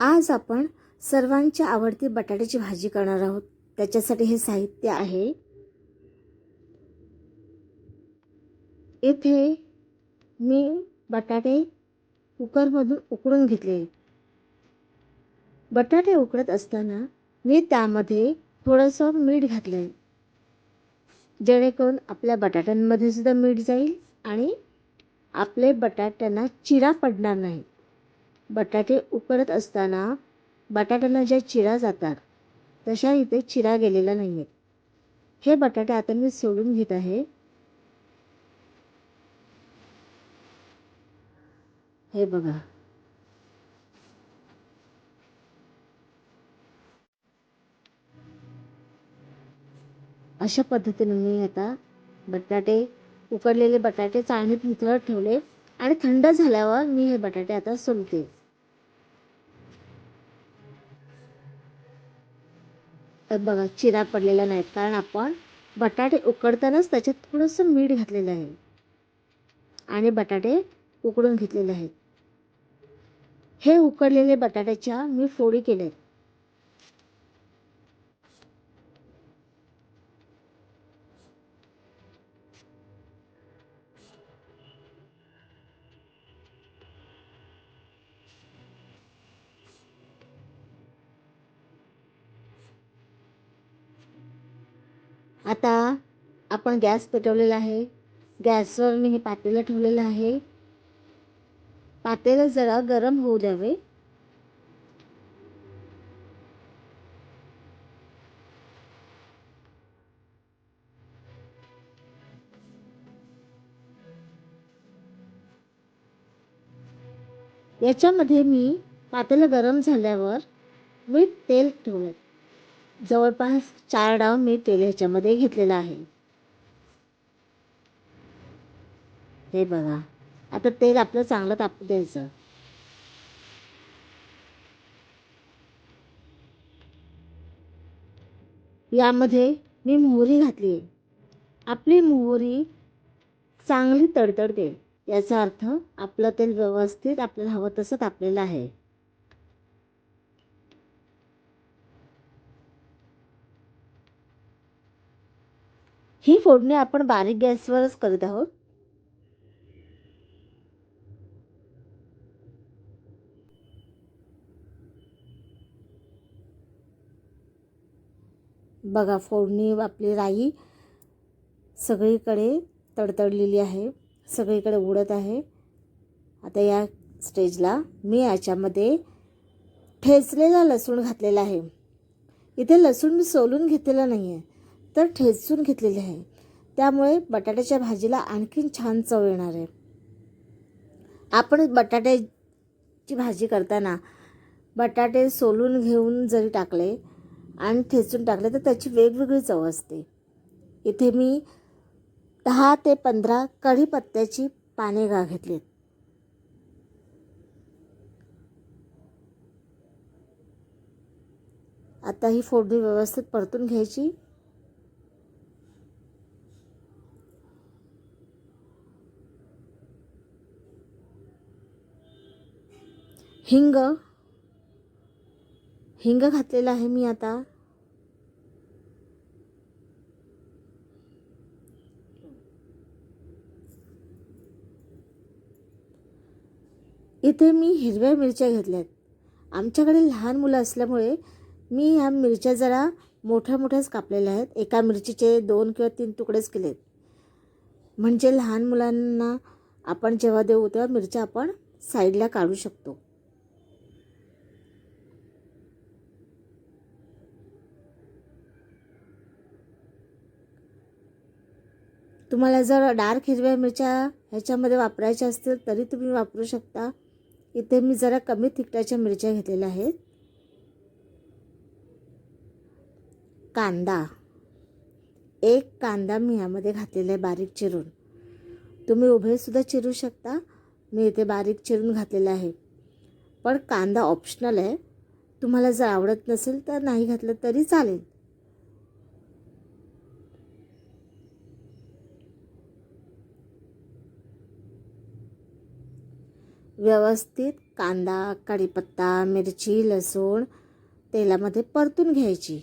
आज आपण सर्वांच्या आवडती बटाट्याची भाजी करणार आहोत. त्याच्यासाठी हे साहित्य आहे. इथे मी बटाटे कुकरमधून उकडून घेतले. बटाटे उकडत असताना मी त्यामध्ये थोडंसं मीठ घातलं आहे जेणेकरून आपल्या बटाट्यांमध्ये सुद्धा मीठ जाईल आणि आपले बटाट्यांना चिरा पडणार नाही. बटाटे उकडत असताना बटाट्यांना ज्या चिरा जातात तशा इथे चिरा गेलेला नाही आहेत हे बटाटे आता मी सोडून घेत आहे. हे बघा. अशा पद्धतीने मी आता बटाटे उकडलेले बटाटे चाळणीत निथळत ठेवले आणि थंड झाल्यावर मी हे बटाटे आता सोलते. परत बघा चिरा पडलेला नाहीत. कारण आपण बटाटे उकडतानाच त्याच्यात थोडंसं मीठ घातलेलं आहे. आणि बटाटे उकडून घेतलेले आहेत. हे उकडलेले बटाट्याच्या मी फोडी केल्या आहेत आता आपण गॅस पेटवलेला आहे. गॅसवर मी हे पातेलं ठेवलेलं आहे. पातेलं जरा गरम होऊ द्यावे. याच्यामध्ये मी पातेलं गरम झाल्यावर मी तेल ठेवलं जवळपास चार डाव मी तेल ह्याच्यामध्ये घेतलेला आहे. हे बघा. आता तेल आपलं चांगलं तापू द्यायचं. यामध्ये मी मोहरी घातली. आहे आपली मोहरी चांगली तडतडते याचा अर्थ आपलं तेल व्यवस्थित आपल्याला हवं तसं तापलेलं आहे. ही फोडणी आपण बारीक गॅसवरच करत आहोत. बघा फोडणी आपली राई सगळीकडे तडतडलेली आहे. सगळीकडे उडत आहे. आता या स्टेजला मी याच्यामध्ये ठेचलेला लसूण घातलेला आहे. इथे लसूण मी सोलून घेतलेला नाही आहे तर ठेचून घेतलेले आहे. त्यामुळे बटाट्याच्या भाजीला आणखीन छान चव येणार आहे. आपण बटाट्याची भाजी करताना बटाटे सोलून घेऊन जरी टाकले आणि ठेचून टाकले तर त्याची वेगवेगळी चव असते. इथे मी दहा ते पंधरा कढीपत्त्याची पाने गा घेतलीत. आता ही फोडणी व्यवस्थित परतून घ्यायची. हिंग. हिंग घातलेलं आहे मी आता. इथे मी हिरव्या मिरच्या घेतल्यात. आमच्याकडे लहान मुलं असल्यामुळे मी ह्या मिरच्या जरा मोठ्या मोठ्याच कापलेल्या आहेत. एका मिरचीचे दोन किंवा तीन तुकडेच केलेत. म्हणजे लहान मुलांना आपण जेव्हा देऊ तेव्हा मिरच्या आपण साईडला काढू शकतो. तुम्हाला जर डार्क हिरव्या मिरच्या ह्याच्यामध्ये वापरायच्या असतील तरी तुम्ही वापरू शकता. इथे मी जरा कमी तिखटाच्या मिरच्या घेतलेल्या आहेत. कांदा. एक कांदा मी ह्यामध्ये घातलेला आहे बारीक चिरून. तुम्ही उभेसुद्धा चिरू शकता. मी इथे बारीक चिरून घातलेला आहे. पण कांदा ऑप्शनल आहे. तुम्हाला जर आवडत नसेल तर नाही घातलं तरी चालेल. व्यवस्थित कांदा कढीपत्ता मिरची लसूण तेलामध्ये परतून घ्यायची.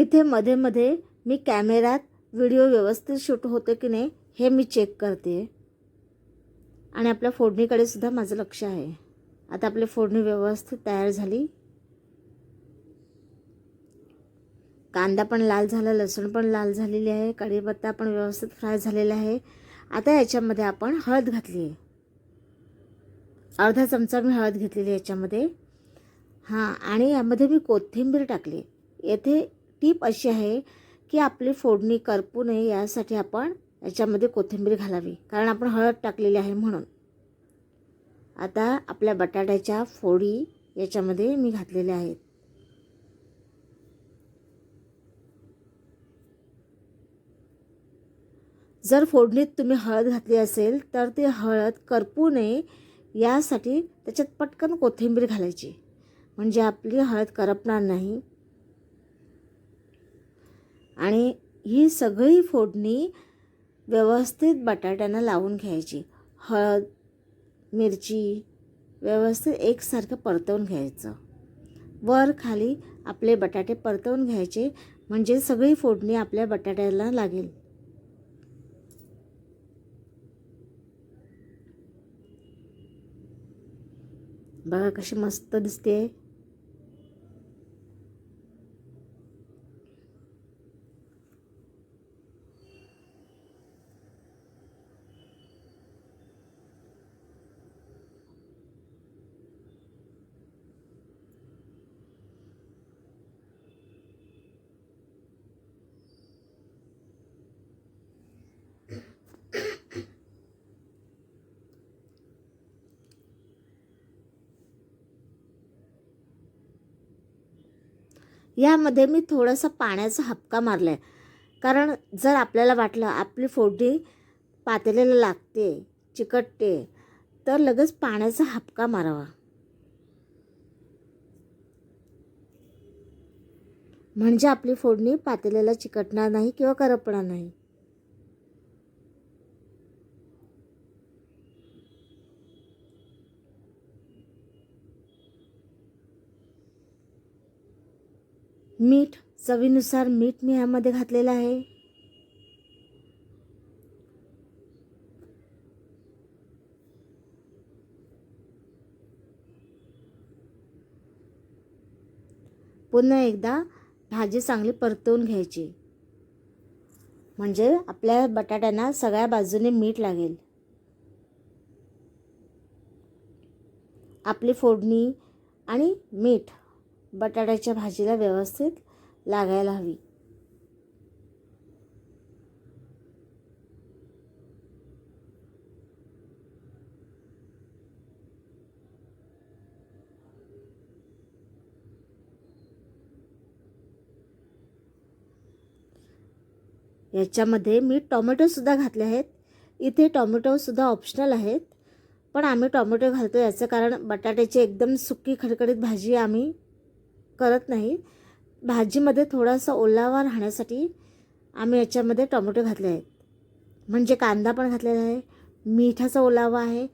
इथे मध्ये मध्ये मी कॅमेऱ्यात व्हिडिओ व्यवस्थित शूट होते की नाही हे मी चेक करते. आणि आपल्या फोडणीकडे सुद्धा माझं लक्ष आहे. आता आपली फोडणी व्यवस्थित तयार झाली. कांदा पण लाल झाला लसूण पण लाल झालेली आहे कढीपत्ता पण व्यवस्थित फ्राय झालेला आहे. आता याच्यामध्ये आपण हळद घातली आहे. अर्धा चमचा मी हळद घेतलेली आहे याच्यामध्ये. हां आणि यामध्ये मी कोथिंबीर टाकली येथे टीप अशी आहे की आपली फोडणी करपू नये यासाठी आपण याच्यामध्ये कोथिंबीर घालावी. कारण आपण हळद टाकलेली आहे म्हणून. आता आपल्या बटाट्याच्या फोडी याच्यामध्ये मी घातलेल्या आहेत. जर फोडणीत तुम्ही हळद घातली असेल तर ती हळद करपू नये यासाठी त्याच्यात पटकन कोथिंबीर घालायची. म्हणजे आपली हळद करपणार नाही. आणि ही सगळी फोडणी व्यवस्थित बटाट्यांना लावून घ्यायची. हळद मिरची व्यवस्थित एकसारखं परतवून घ्यायचं. वर खाली आपले बटाटे परतवून घ्यायचे म्हणजे सगळी फोडणी आपल्या बटाट्याला लागेल. बघा कशी मस्त दिसते यामध्ये मी थोडासा पाण्याचा हपका मारला आहे कारण जर आपल्याला वाटलं आपली फोडणी पातेल्याला लागते चिकटते तर लगेच पाण्याचा हपका मारावा. म्हणजे आपली फोडणी पातेल्याला चिकटणार नाही किंवा करपणार नाही. मीठ चवीनुसार मीठ मी ह्यामध्ये घातलेलं आहे. पुन्हा एकदा भाजी चांगली परतवून घ्यायची. म्हणजे आपल्या बटाट्यांना सगळ्या बाजूने मीठ लागेल. आपली फोडणी आणि मीठ. बटाट्याच्या भाजीला व्यवस्थित लागायला हवी. याच्यामध्ये मी टॉमॅटोसुद्धा घातले आहेत. इथे टॉमॅटोसुद्धा ऑप्शनल आहेत. पण आम्ही टॉमॅटो घालतो याचं कारण बटाट्याची एकदम सुकी खडखडीत भाजी आम्ही करत नाही. भाजीमध्ये थोडासा ओलावा राहण्यासाठी आम्ही याच्यामध्ये टोमॅटो घातले आहेत. म्हणजे कांदा पण घातलेला आहे. मिठाचा ओलावा आहे.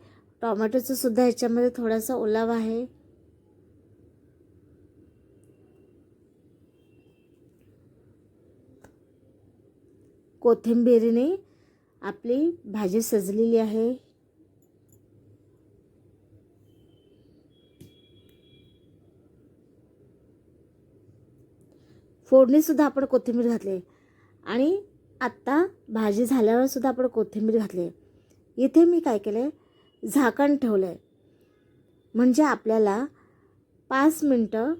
टोमॅटोचंसुद्धा याच्यामध्ये थोडासा ओलावा आहे. कोथिंबीरीने आपली भाजी सजलेली आहे. फोडणीसुद्धा आपण कोथिंबीर घातली. आणि आत्ता भाजी झाल्यावरसुद्धा आपण कोथिंबीर घातली. इथे मी काय केलं? आहे झाकण ठेवलं. आहे म्हणजे आपल्याला पाच मिनटं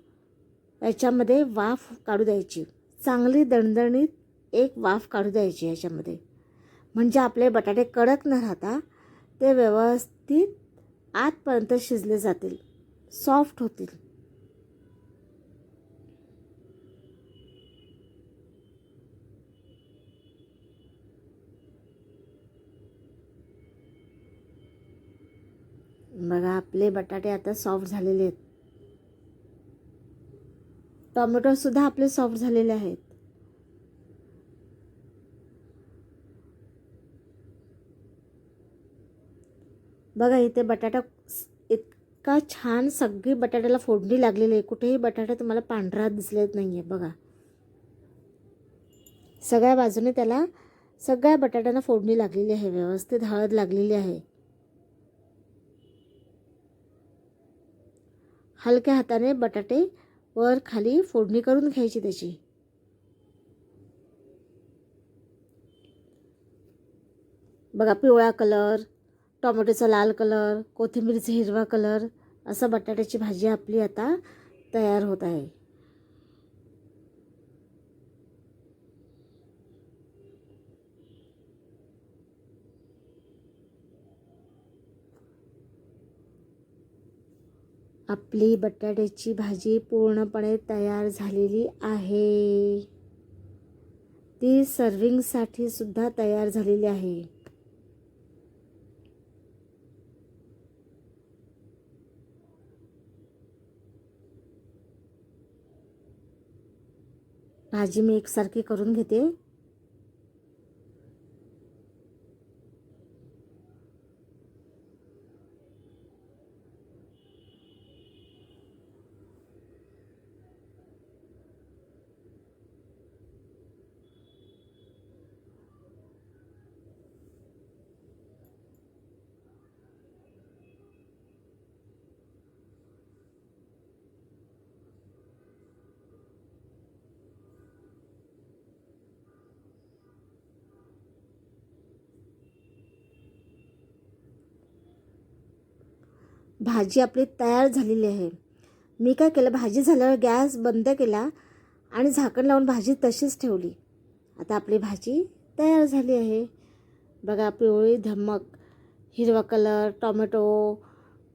याच्यामध्ये वाफ काढू द्यायची. चांगली दणदणीत एक वाफ काढू द्यायची याच्यामध्ये. म्हणजे आपले बटाटे कडक न राहता ते व्यवस्थित आतपर्यंत शिजले जातील. सॉफ्ट होतील. बघा आपले बटाटे आता सॉफ्ट झालेले आहेत. टोमॅटोसुद्धा आपले सॉफ्ट झालेले आहेत. बघा इथे बटाटा इतका छान सगळी बटाट्याला फोडणी लागलेली आहे. कुठेही बटाटा तुम्हाला पांढरा दिसलेत नाही आहे बघा. सगळ्या बाजूने त्याला सगळ्या बटाट्यांना फोडणी लागलेली आहे व्यवस्थित हळद लागलेली आहे. हलक्या हाताने बटाटे वर खाली फोडणी करून घ्यायची त्याची. बघा पिवळा कलर टोमॅटोचा लाल कलर कोथिंबीरचा हिरवा कलर असं बटाट्याची भाजी आपली आता तयार होत आहे. आपली बटाट्याची भाजी पूर्णपणे तयार झालेली आहे. ती सर्विंगसाठी सुद्धा तयार झालेली आहे. भाजी मी एकसारखी करून घेते. भाजी आपली तयार झालेली आहे. मी काय केलं? भाजी झाल्यावर गॅस बंद केला आणि झाकण लावून भाजी तशीच ठेवली. आता आपली भाजी तयार झाली आहे. बघा पिवळी धमक हिरवा कलर टोमॅटो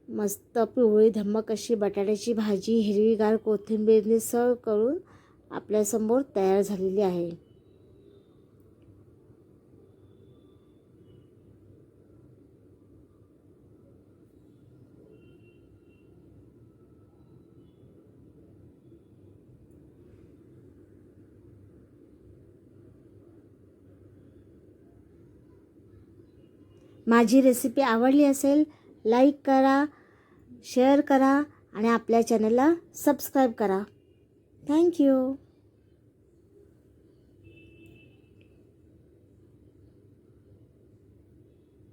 मस्त पिवळी धमक अशी बटाट्याची भाजी हिरवीगार कोथिंबीरने सर्व करून आपल्यासमोर तयार झालेली आहे. माझी रेसिपी आवडली असेल लाईक करा शेअर करा आणि आपल्या चॅनलला सबस्क्राईब करा. थँक्यू